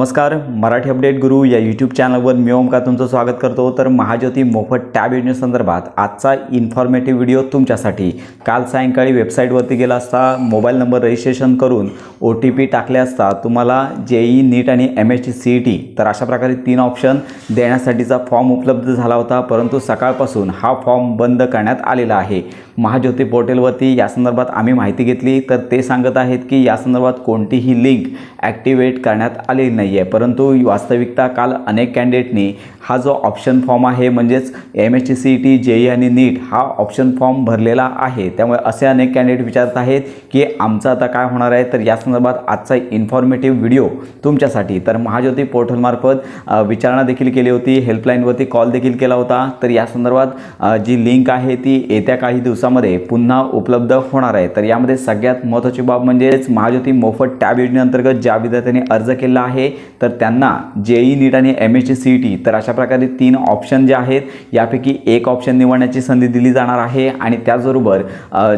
नमस्कार मराठी अपडेट गुरु या यूट्यूब चॅनलवर मी ओमका तुमचं स्वागत करतो. तर महाज्योती मोफत टॅब योजनेसंदर्भात आजचा इन्फॉर्मेटिव्ह व्हिडिओ तुमच्यासाठी. काल सायंकाळी वेबसाईटवरती गेला असता मोबाईल नंबर रजिस्ट्रेशन करून ओ टी पी टाकले असता तुम्हाला जेई नीट आणि M H C E T तर अशा प्रकारे तीन ऑप्शन देण्यासाठीचा फॉर्म उपलब्ध झाला होता. परंतु सकाळपासून हा फॉर्म बंद करण्यात आलेला आहे. महाज्योती पोर्टलवरती या संदर्भात आम्ही माहिती घेतली. तर ते सांगत आहेत की या संदर्भात कोणतीही लिंक ॲक्टिवेट करण्यात आलेली नाही. नाही आहे परंतु वास्तविकता काल अनेक कॅन्डिडेटनी हा जो ऑप्शन फॉर्म आहे म्हणजेच M H C E T J E आणि नीट हा ऑप्शन फॉर्म भरलेला आहे. त्यामुळे असे अनेक कॅन्डिडेट विचारत आहेत की आमचं आता काय होणार आहे? तर या संदर्भात आजचा इन्फॉर्मेटिव्ह व्हिडिओ तुमच्यासाठी. तर महाज्योती पोर्टलमार्फत विचारणा देखील केली होती हेल्पलाईनवरती कॉल देखील केला होता. तर या संदर्भात जी लिंक आहे ती येत्या काही दिवसामध्ये पुन्हा उपलब्ध होणार आहे. तर यामध्ये सगळ्यात महत्त्वाची बाब म्हणजेच महाज्योती मोफत टॅब योजनेअंतर्गत ज्या विद्यार्थ्यांनी अर्ज केला आहे तर त्यांना जेई नीट आणि M H C E T तर अशा प्रकारे तीन ऑप्शन जे आहेत यापैकी एक ऑप्शन निवडण्याची संधी दिली जाणार आहे आणि त्याचबरोबर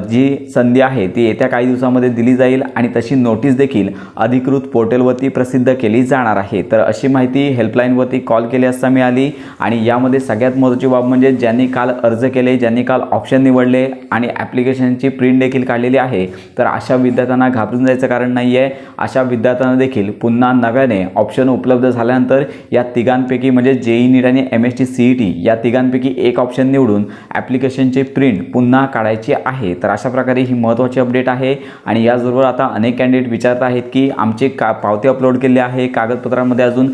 जी संधी आहे ती येत्या काही दिवसामध्ये दिली जाईल आणि तशी नोटीस देखील अधिकृत पोर्टलवरती प्रसिद्ध केली जाणार आहे. तर अशी माहिती हेल्पलाईनवरती कॉल केली असता मिळाली आणि यामध्ये सगळ्यात महत्त्वाची बाब म्हणजे ज्यांनी काल अर्ज केले ज्यांनी काल ऑप्शन निवडले आणि ॲप्लिकेशनची प्रिंट देखील काढलेली आहे तर अशा विद्यार्थ्यांना घाबरून जायचं कारण नाही आहे अशा विद्यार्थ्यांना देखील पुन्हा नव्याने ऑप्शन उपलब्ध झाल्यानंतर या तिघांपैकी म्हणजे जेई नीट आणि M S T C E T या तिघांपैकी एक ऑप्शन निवडून ॲप्लिकेशनचे प्रिंट पुन्हा काढायची आहे. तर अशा प्रकारे ही महत्त्वाची अपडेट आहे आणि याचबरोबर आता अनेक कॅन्डिडेट विचारत आहेत की आमचे का पावती अपलोड केले आहे कागदपत्रांमध्ये अजून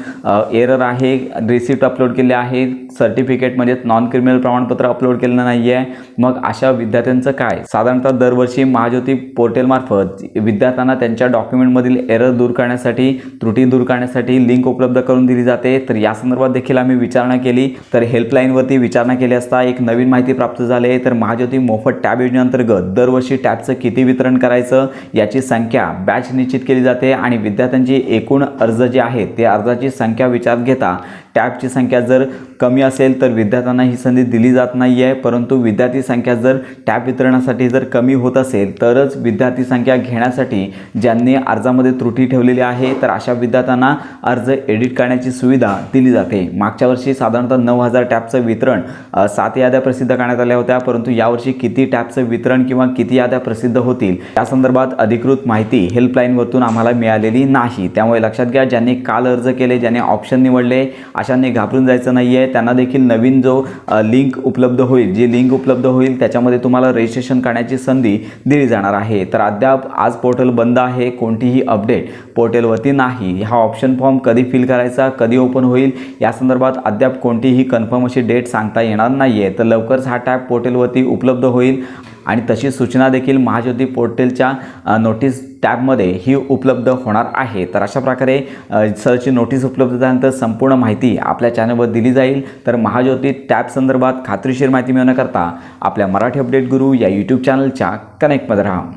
एरर आहे रिसिप्ट अपलोड केले आहे सर्टिफिकेट म्हणजे नॉन क्रिमिनल प्रमाणपत्र अपलोड केलेलं नाही आहे मग अशा विद्यार्थ्यांचं काय? साधारणतः दरवर्षी महाज्योती पोर्टलमार्फत विद्यार्थ्यांना त्यांच्या डॉक्युमेंटमधील एरर दूर करण्यासाठी त्रुटी दूर करण्यासाठी लिंक उपलब्ध करून दिली जाते. तर या संदर्भात देखील आम्ही विचारणा केली. तर हेल्पलाईनवरती विचारणा केली असता एक नवीन माहिती प्राप्त झाली. आहे तर महाज्योती मोफत टॅब योजनेअंतर्गत दरवर्षी टॅबचं किती वितरण करायचं याची संख्या बॅच निश्चित केली जाते आणि विद्यार्थ्यांची एकूण अर्ज जे आहेत ते अर्जाची संख्या विचारात घेता टॅबची संख्या जर कमी असेल तर विद्यार्थ्यांना ही संधी दिली जात नाही आहे परंतु विद्यार्थी संख्या जर टॅब वितरणासाठी जर कमी होत असेल तरच विद्यार्थी संख्या घेण्यासाठी ज्यांनी अर्जामध्ये त्रुटी ठेवलेली आहे तर अशा विद्यार्थ्यांना अर्ज एडिट करण्याची सुविधा दिली जाते. मागच्या वर्षी साधारणतः नऊ हजार टॅबचं वितरण सात याद्या प्रसिद्ध करण्यात आल्या होत्या परंतु यावर्षी किती टॅबचं वितरण किंवा किती याद्या प्रसिद्ध होतील या संदर्भात अधिकृत माहिती हेल्पलाईनवरतून आम्हाला मिळालेली नाही. त्यामुळे लक्षात घ्या ज्यांनी काल अर्ज केले ज्यांनी ऑप्शन निवडले अशाने घाबरून जायचं नाही आहे त्यांना देखील नवीन जो लिंक उपलब्ध होईल जी लिंक उपलब्ध होईल त्याच्यामध्ये तुम्हाला रजिस्ट्रेशन करण्याची संधी दिली जाणार आहे. तर अद्याप आज पोर्टल बंद आहे कोणतीही अपडेट पोर्टलवरती नाही. हा ऑप्शन फॉर्म कधी फिल करायचा कधी ओपन होईल या संदर्भात अद्याप कोणतीही कन्फर्म अशी डेट सांगता येणार नाही आहे तर लवकरच हा टॅब पोर्टलवरती उपलब्ध होईल. आणि तशी सूचना देखील महाज्योती पोर्टलच्या नोटीस टॅबमध्ये ही उपलब्ध होणार आहे. तर अशा प्रकारे सरची नोटीस उपलब्ध झाल्यानंतर संपूर्ण माहिती आपल्या चॅनलवर दिली जाईल. तर महाज्योती टॅब संदर्भात खात्रीशीर माहिती मिळवण्याकरता आपल्या मराठी अपडेट गुरु या यूट्यूब चॅनलच्या कनेक्टमध्ये राहा.